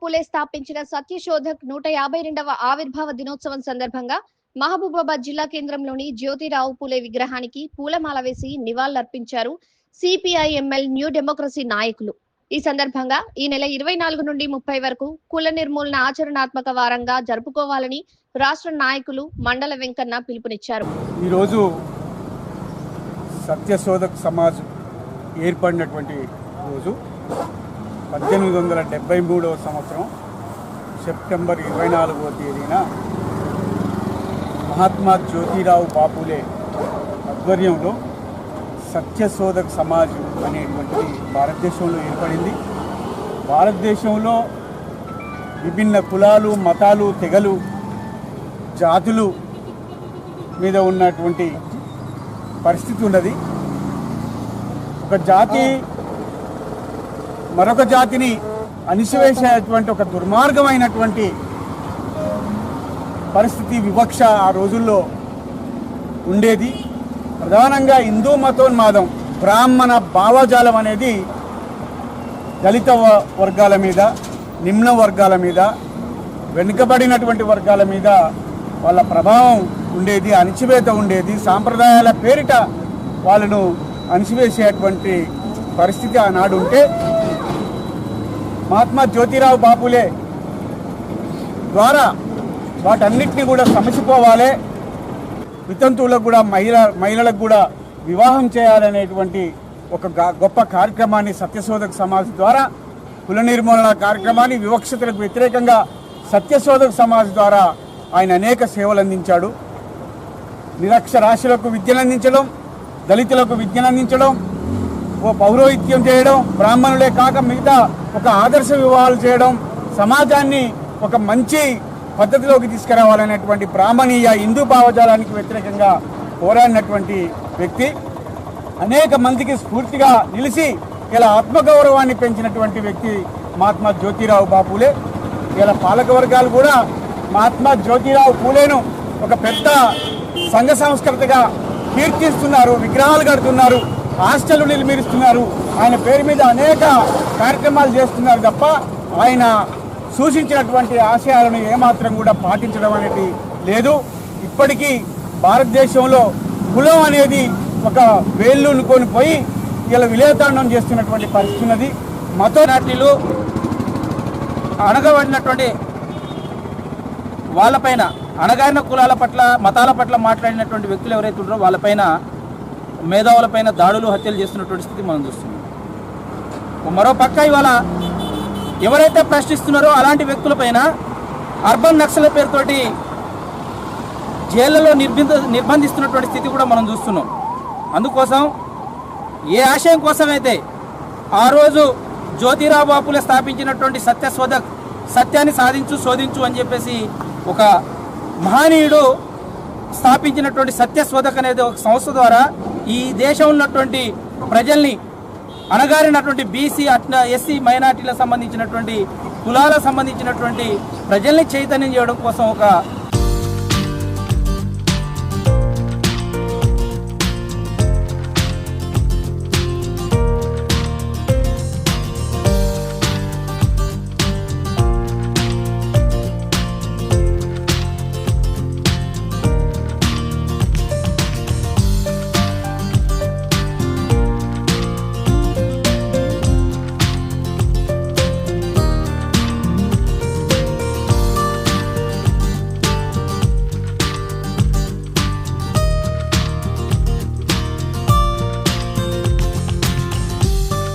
పూలే స్థాపించిన సత్యశోధక్ నూట యాభై రెండవ ఆవిర్భావ దినోత్సవం సందర్భంగా మహబూబాబాద్ జిల్లా కేంద్రంలోని జ్యోతిరావు పూలే విగ్రహానికి పూలమాల వేసి నివాళులర్పించారు సిపిఐఎంఎల్ న్యూ డెమోక్రసీ నాయకులు. ఈ సందర్భంగా ఈ నెల ఇరవై నాలుగు నుండి ముప్పై వరకు కుల నిర్మూలన ఆచరణాత్మక వారంగా జరుపుకోవాలని రాష్ట్ర నాయకులు మండల వెంకన్న పిలుపునిచ్చారు. ఈరోజు సత్యశోధక్ సమాజ్ ఏర్పడినటువంటి రోజు. పద్దెనిమిది వందల డెబ్బై మూడవ సంవత్సరం సెప్టెంబర్ ఇరవై నాలుగవ తేదీన మహాత్మా జ్యోతిరావు బాపులే ఆధ్వర్యంలో సత్యశోధక్ సమాజం అనేటువంటిది భారతదేశంలో ఏర్పడింది. భారతదేశంలో విభిన్న కులాలు మతాలు తెగలు జాతులు మీద ఉన్నటువంటి పరిస్థితి ఉన్నది. ఒక జాతి మరొక జాతిని అణిసివేసేటువంటి ఒక దుర్మార్గమైనటువంటి పరిస్థితి వివక్ష ఆ రోజుల్లో ఉండేది. ప్రధానంగా హిందూ మతోన్మాదం బ్రాహ్మణ భావజాలం అనేది దళిత వర్గాల మీద నిమ్న వర్గాల మీద వెనుకబడినటువంటి వర్గాల మీద వాళ్ళ ప్రభావం ఉండేది అణిచివేత ఉండేది. సాంప్రదాయాల పేరిట వాళ్ళను అణిచివేసేటువంటి పరిస్థితి ఆనాడు ఉంటే మహాత్మా జ్యోతిరావు బాపులే ద్వారా వాటన్నిటిని కూడా సమసిపోవాలి. వితంతువులకు కూడా మహిళ మహిళలకు కూడా వివాహం చేయాలనేటువంటి ఒక గొప్ప కార్యక్రమాన్ని సత్యశోధక సమాజ్ ద్వారా కుల నిర్మూలన కార్యక్రమాన్ని వివక్షతలకు వ్యతిరేకంగా సత్యశోధక సమాజ్ ద్వారా ఆయన అనేక సేవలు అందించాడు. నిరక్షరాశులకు విద్యను అందించడం దళితులకు విద్యను అందించడం పౌరోహిత్యం చేయడం బ్రాహ్మణులే కాక మిగతా ఒక ఆదర్శ వివాహాలు చేయడం సమాజాన్ని ఒక మంచి పద్ధతిలోకి తీసుకురావాలనేటువంటి బ్రాహ్మణీయ హిందూ భావజాలానికి వ్యతిరేకంగా పోరాడినటువంటి వ్యక్తి. అనేక మందికి స్ఫూర్తిగా నిలిచి ఇలా ఆత్మగౌరవాన్ని పెంచినటువంటి వ్యక్తి మహాత్మా జ్యోతిరావు బాపులే. ఇలా పాలకవర్గాలు కూడా మహాత్మా జ్యోతిరావు పూలేను ఒక పెద్ద సంఘ సంస్కృతిగా కీర్తిస్తున్నారు విగ్రహాలు కడుతున్నారు. హాస్టల్ నిర్మిస్తున్నారు ఆయన పేరు మీద అనేక కార్యక్రమాలు చేస్తున్నారు తప్ప ఆయన సూచించినటువంటి ఆశయాలను ఏమాత్రం కూడా పాటించడం అనేది లేదు. ఇప్పటికీ భారతదేశంలో కులం అనేది ఒక వేళ్ళునుకొని పోయి ఇలా విలేతాండం చేస్తున్నటువంటి పరిస్థితి ఉన్నది. మతోనాటిలు అణగబడినటువంటి వాళ్ళపైన అణగారిన కులాల పట్ల మతాల పట్ల మాట్లాడినటువంటి వ్యక్తులు ఎవరైతే ఉన్నారో వాళ్ళపైన మేధావులపైన దాడులు హత్యలు చేస్తున్నటువంటి స్థితి మనం చూస్తున్నాం. మరో పక్క ఇవాళ ఎవరైతే ప్రశ్నిస్తున్నారో అలాంటి వ్యక్తులపైన అర్బన్ నక్సల పేరుతోటి జైళ్ళలో నిర్బంధ నిర్బంధిస్తున్నటువంటి స్థితి కూడా మనం చూస్తున్నాం. అందుకోసం ఏ ఆశయం కోసమైతే ఆ రోజు జ్యోతిరావు బాపులే స్థాపించినటువంటి సత్యశోధక్ సత్యాన్ని సాధించు శోధించు అని చెప్పేసి ఒక మహనీయుడు స్థాపించినటువంటి సత్యశోధక్ అనేది ఒక సంస్థ ద్వారా ఈ దేశం ఉన్నటువంటి ప్రజల్ని అణగారినటువంటి బీసీ అట్లా ఎస్సీ మైనార్టీలకు సంబంధించినటువంటి కులాలకు సంబంధించినటువంటి ప్రజల్ని చైతన్యం చేయడం కోసం ఒక